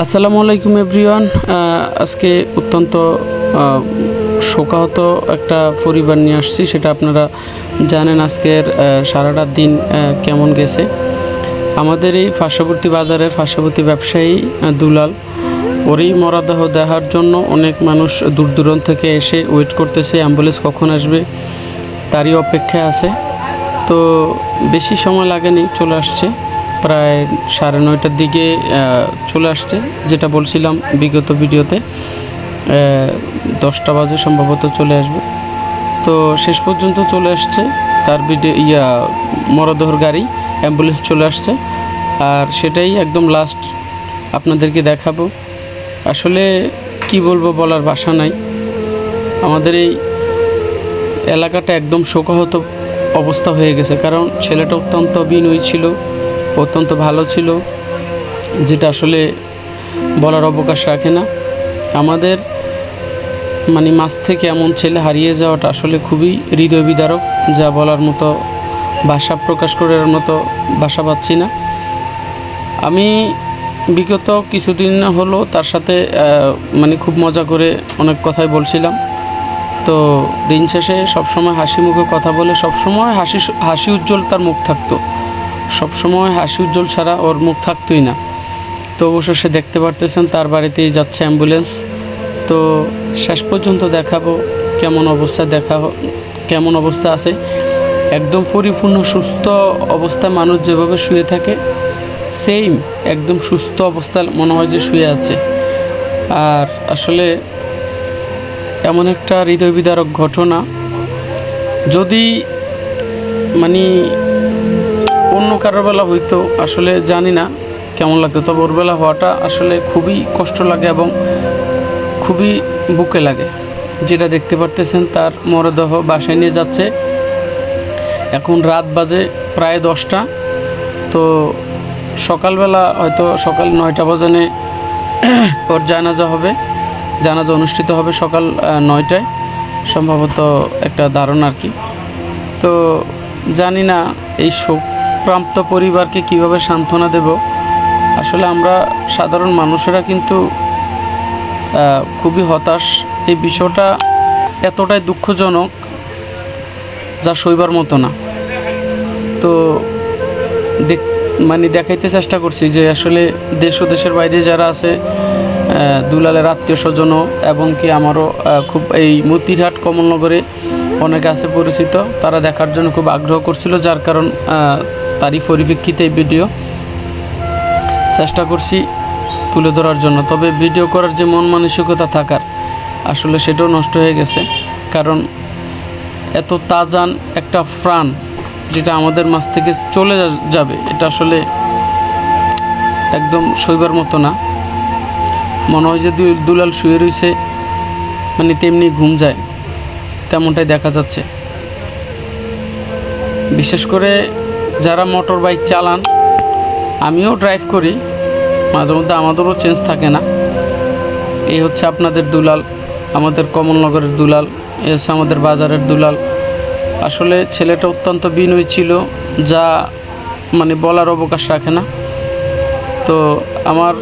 আসসালামু আলাইকুম এভরিওয়ান। আজকে অত্যন্ত শোকাহত একটা পরিবার নিয়ে আসছি, সেটা আপনারা জানেন আজকের সারাটা দিন কেমন গেছে। আমাদের এই পার্শ্ববর্তী বাজারের পার্শ্ববর্তী ব্যবসায়ী দুলাল, ওরই মরাদেহ দেখার জন্য অনেক মানুষ দূর দূরান্ত থেকে এসে ওয়েট করতেছে, অ্যাম্বুলেন্স কখন আসবে, তারই অপেক্ষায় আছে। তো বেশি সময় লাগেনি, চলে আসছে। প্রায় সাড়ে নয়টার দিকে চলে আসছে। যেটা বলছিলাম বিগত ভিডিওতে দশটা বাজে সম্ভবত চলে আসবে। তো শেষ পর্যন্ত চলে আসছে। তার ভিডিও ইয়া, মরদেহর গাড়ি, অ্যাম্বুলেন্স চলে আসছে। আর সেটাই একদম লাস্ট আপনাদেরকে দেখাবো। আসলে কি বলব বলার বাসা নাই। আমাদের এই এলাকাটা একদম শোকাহত অবস্থা হয়ে গেছে। কারণ ছেলেটা অত্যন্ত বিনয়ী ছিল। অত্যন্ত ভালো ছিল, যেটা আসলে বলার অবকাশ রাখে না। আমাদের মানে মাছ থেকে এমন ছেলে হারিয়ে যাওয়াটা আসলে খুবই হৃদয় বিদারক যা বলার মতো ভাষা প্রকাশ করার মতো ভাষা পাচ্ছি না। আমি বিগত কিছুদিন হলো তার সাথে মানে খুব মজা করে অনেক কথাই বলছিলাম। তো দিন শেষে সবসময় হাসি মুখে কথা বলে সবসময় হাসি হাসি উজ্জ্বল তার মুখ থাকতো। সবসময় হাসি উজ্জ্বল ছাড়া ওর মুখ থাকতোই না। তো অবশ্য সে দেখতে পারতেছেন, তার বাড়িতেই যাচ্ছে অ্যাম্বুলেন্স। তো শেষ পর্যন্ত দেখাবো কেমন অবস্থা দেখা কেমন অবস্থা আছে। একদম পরিপূর্ণ সুস্থ অবস্থা, মানুষ যেভাবে শুয়ে থাকে সেম একদম সুস্থ অবস্থায় মনে হয় যে শুয়ে আছে। আর আসলে এমন একটা হৃদয় বিদারক ঘটনা, যদি মানে অন্য কারোর বেলা হইতো আসলে জানি না কেমন লাগতো, তবে ওর বেলা হওয়াটা আসলে খুবই কষ্ট লাগে এবং খুবই বুকে লাগে। যেটা দেখতে পারতেছেন তার মরদেহ বাসায় নিয়ে যাচ্ছে। এখন রাত বাজে প্রায় দশটা। তো সকালবেলা হয়তো সকাল নয়টা বাজানে ওর জানাজা হবে। জানাজা অনুষ্ঠিত হবে সকাল নয়টায়। সম্ভবত একটা ধারণা আর কি। তো জানি না এই শোকপ্রাপ্ত পরিবারকে কীভাবে সান্ত্বনা দেব? আসলে আমরা সাধারণ মানুষেরা কিন্তু খুবই হতাশ। এই বিষয়টা এতটাই দুঃখজনক যা সইবার মতো না। তো মানে দেখাইতে চেষ্টা করছি যে আসলে দেশ ও দেশের বাইরে যারা আছে দুলালের আত্মীয় স্বজনও এবং কি আমারও খুব এই মতিরহাট কমলনগরে অনেকে আছে পরিচিত, তারা দেখার জন্য খুব আগ্রহ করছিল, যার কারণ তারই পরিপ্রেক্ষিতে এই ভিডিও চেষ্টা করছি তুলে ধরার জন্য। তবে ভিডিও করার যে মন মানসিকতা থাকার, আসলে সেটাও নষ্ট হয়ে গেছে। কারণ এত তাজান একটা প্রাণ যেটা আমাদের মাছ থেকে চলে যাবে, এটা আসলে একদম সইবার মতো না। মনে হয় যে দুলাল শুয়ে রয়েছে মানে তেমনি ঘুম যায়, তেমনটাই দেখা যাচ্ছে। বিশেষ করে যারা মোটর বাইক চালান, আমিও ড্রাইভ করি। মাঝে মধ্যে আমাদেরও চেঞ্জ থাকে না। এই হচ্ছে আপনাদের দুলাল, আমাদের কমলনগরের দুলাল এ হচ্ছে আমাদের বাজারের দুলাল। আসলে ছেলেটা অত্যন্ত বিনয়ী ছিল, যা মানে বলার অবকাশ রাখে না। তো আমার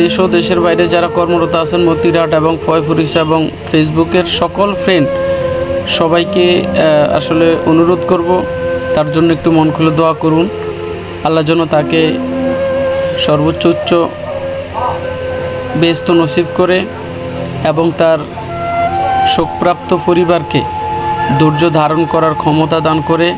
দেশ ও দেশের বাইরে যারা কর্মরত আছেন মতিরাট এবং ফয়ফুরিস এবং ফেসবুকের সকল ফ্রেন্ড সবাইকে আসলে অনুরোধ করব তার জন্য একটু মন খুলে দোয়া করুন। আল্লাহ যেন তাকে সর্বোচ্চ উচ্চ ব্যস্ত নসিব করে এবং তার শোকপ্রাপ্ত পরিবারকে ধৈর্য ধারণ করার ক্ষমতা দান করে।